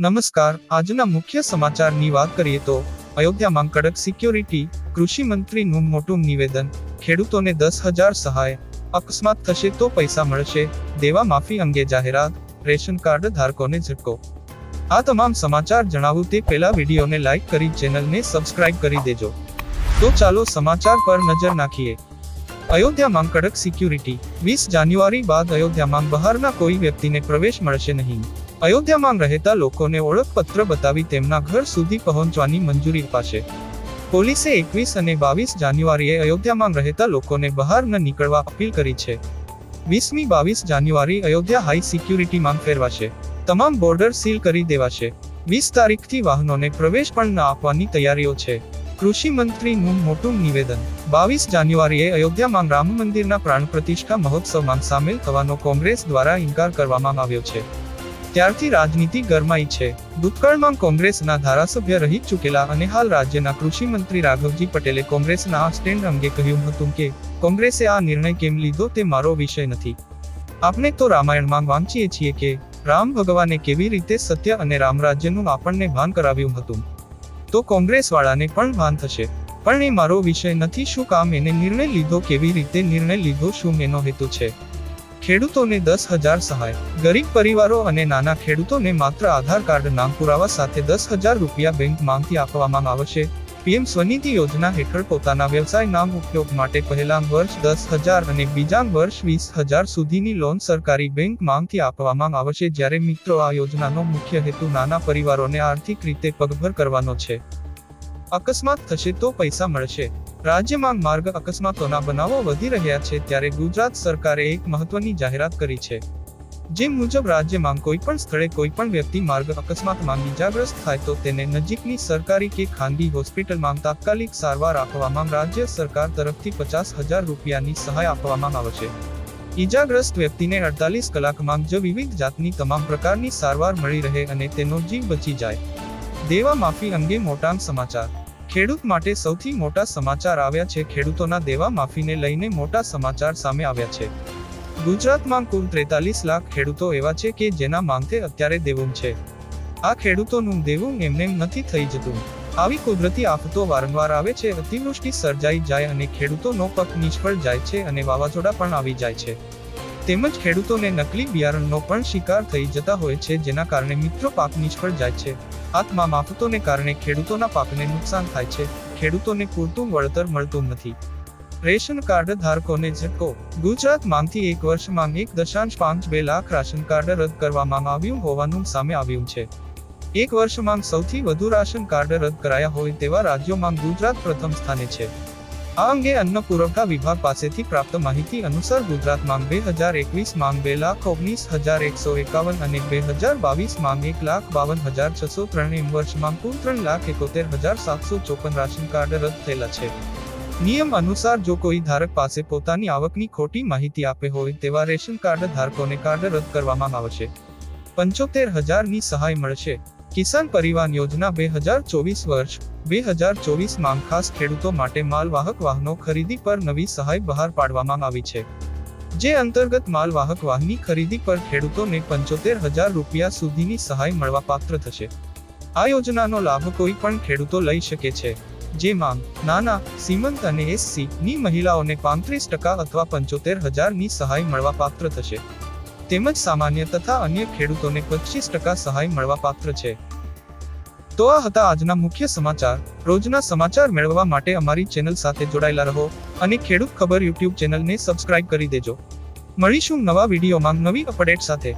નમસ્કાર, આજના મુખ્ય સમાચારની વાત કરીએ તો, અયોધ્યામાં કડક સિક્યોરિટી, કૃષિ મંત્રીનું મોટું નિવેદન, ખેડૂતોને દસ હજાર સહાય, અકસ્માત થશે તો પૈસા મળશે, દેવા માફી અંગે જાહેરાત, રેશન કાર્ડ ધારકોને ઝટકો. આ તમામ સમાચાર જણાવું તે પહેલા વિડીયોને લાઈક કરી ચેનલને સબસ્ક્રાઇબ કરી દેજો. તો ચાલો સમાચાર પર નજર નાખીએ. અયોધ્યામાં કડક સિક્યુરિટી, વીસ જાન્યુઆરી બાદ અયોધ્યામાં બહારના કોઈ વ્યક્તિને પ્રવેશ મળશે નહીં. અયોધ્યામાં રહેતા લોકોને ઓળખપત્ર બતાવી તેમના ઘર સુધી પહોંચવાની મંજૂરી અપાશે. પોલીસે એકવીસ અને બાવીસ જાન્યુઆરીએ અયોધ્યામાં રહેતા લોકોને બહાર ન નીકળવા અપીલ કરી છે. વીસમી બાવીસ જાન્યુઆરી અયોધ્યા હાઈ સિક્યુરિટીમાં ફેરવાશે. તમામ બોર્ડર સીલ કરી દેવાશે. વીસ તારીખથી વાહનોને પ્રવેશ પણ ન આપવાની તૈયારીઓ છે. કૃષિ મંત્રીનું મોટું નિવેદન. બાવીસ જાન્યુઆરીએ અયોધ્યામાં રામ મંદિરના પ્રાણ પ્રતિષ્ઠા મહોત્સવમાં સામેલ થવાનો કોંગ્રેસ દ્વારા ઇનકાર કરવામાં આવ્યો છે. ત્યારથી રાજનીતિ ગરમાઈ છે. ભૂતકાળમાં કોંગ્રેસના ધારાસભ્ય રહી ચૂકેલા અને હાલ રાજ્યના કૃષિ મંત્રી રાઘવજી પટેલે કોંગ્રેસના આ સ્ટેન્ડ અંગે કહ્યું હતું કે, કોંગ્રેસે આ નિર્ણય કેમ લીધો તે મારો વિષય નથી. આપણે તો રામાયણમાં વાંચીએ છીએ કે, રામ ભગવાને કેવી રીતે સત્ય અને રામરાજ્યનું આપણને ભાન કરાવ્યું હતું. તો કોંગ્રેસવાળાને પણ ભાન થશે. પણ એ મારો વિષય નથી, શું કામ એને નિર્ણય લીધો, કેવી રીતે નિર્ણય લીધો, શું એનો હેતુ છે? ખેડૂતોને દસ હજાર સહાય, ગરીબ પરિવારો અને નાના ખેડૂતોને માત્ર આધાર કાર્ડ નામ પુરાવા સાથે દસ હજાર રૂપિયા બેંકમાંથી આપવામાં આવશે. પીએમ સ્વનિધિ યોજના હેઠળ પોતાના વ્યવસાય નામ ઉપયોગ માટે પહેલા વર્ષ દસ હજાર અને બીજા વર્ષ વીસ હજાર સુધીની લોન સરકારી બેંકમાંથી આપવામાં આવશે. જ્યારે મિત્રો આ યોજનાનો મુખ્ય હેતુ નાના પરિવારોને આર્થિક રીતે પગભર કરવાનો છે. અકસ્માત થશે તો પૈસા મળશે. રાજ્યમાં માર્ગ અકસ્માતોના બનાવો વધી રહ્યા છે ત્યારે ગુજરાત સરકારે એક મહત્વની જાહેરાત કરી છે. જે મુજબ રાજ્યમાં કોઈ પણ સ્થળે કોઈ પણ વ્યક્તિ માર્ગ અકસ્માતમાં ઈજાગ્રસ્ત થાય તો તેને નજીકની સરકારી કે ખાનગી હોસ્પિટલમાં તાત્કાલિક સારવાર આપવામાં રાજ્ય સરકાર તરફથી પચાસ હજાર રૂપિયાની સહાય આપવામાં આવશે ઈજાગ્રસ્ત વ્યક્તિને અડતાલીસ કલાકમાં જ વિવિધ જાતની તમામ પ્રકારની સારવાર મળી રહે અને તેનો જીવ બચી જાય. દેવા માફી અંગે મોટાંગ સમાચાર. ખેડૂત માટે સૌથી મોટા સમાચાર આવ્યા છે ખેડૂતોના દેવા માફીને લઈને મોટા સમાચાર સામે આવ્યા છે. ગુજરાતમાં કુલ ત્રેતાલીસ લાખ ખેડૂતો એવા છે કે જેના માંગે અત્યારે દેવું છે. આ ખેડૂતોનું દેવું એમને નથી થઈ જતું. આવી કુદરતી આફતો વારંવાર આવે છે, અતિવૃષ્ટિ સર્જાઈ જાય અને ખેડૂતોનો પક નિષ્ફળ જાય છે અને વાવાઝોડા પણ આવી જાય છે. તેમજ ખેડૂતોને નકલી બિયારણનો પણ શિકાર થઈ જતા હોય છે જેના કારણે મિત્રો પાક નિષ્ફળ જાય છે. આત્મા માફતોને કારણે ખેડૂતોના પાકને નુકસાન થાય છે. ખેડૂતોને પૂરતું વળતર મળતું નથી. રેશન કાર્ડ ધારકોને ઝટકો. ગુજરાતમાંથી એક વર્ષમાં એક દશાંશ પાંચ બે લાખ રાશન કાર્ડ રદ કરવામાં આવ્યું હોવાનું સામે આવ્યું છે. એક વર્ષમાં સૌથી વધુ રાશન કાર્ડ રદ કરાયા હોય તેવા રાજ્યોમાં ગુજરાત પ્રથમ સ્થાને છે. આ અંગે અન્ન પુરવઠા વિભાગ પાસેથી પ્રાપ્ત માહિતી અનુસાર ગુજરાતમાં બે હજાર એકવીસ માંગ બે લાખ ઓગણીસ હજાર એકસો એકાવન અને બે હજાર બાવીસ માંગ એક લાખ બાવન હજાર છસો ત્રણ એમ વર્ષમાં કુલ ત્રણ લાખ એકોતેર હજાર સાતસો ચોપન રાશન કાર્ડ રદ થયેલા છે. નિયમ અનુસાર જો કોઈ ધારક પાસે પોતાની આવકની ખોટી માહિતી આપે હોય તેવા રેશન કાર્ડ ધારકોને કાર્ડ રદ કરવામાં આવશે. પંચોતેર હજારની સહાય મળશે. કિસાન પરિવહન યોજના બે હજાર ચોવીસ વર્ષ, બે હજાર ચોવીસમાં ખાસ ખેડૂતો માટે માલવાહક વાહનો ખરીદી પર નવી સહાય બહાર પાડવામાં આવી છે. જે અંતર્ગત માલવાહક વાહનની ખરીદી પર ખેડૂતોને પંચોતેર હજાર રૂપિયા સુધીની સહાય મળવા પાત્ર થશે. આ યોજનાનો લાભ કોઈ પણ ખેડૂતો લઈ શકે છે, જેમાં નાના, સીમંત અને એસસી ની મહિલાઓને પાંત્રીસ ટકા અથવા પંચોતેર હજારની સહાય મળવા પાત્ર થશે. તેમજ સામાન્ય તથા અન્ય ખેડૂતોને પચીસ ટકા સહાય મળવા પાત્ર છે. તો આ હતા આજના મુખ્ય સમાચાર. રોજના સમાચાર મેળવવા માટે અમારી ચેનલ સાથે જોડાયેલા રહો અને ખેડૂત ખબર યુટ્યુબ ચેનલને સબસ્ક્રાઇબ કરી દેજો. મળીશું નવા વિડીયોમાં નવી અપડેટ સાથે.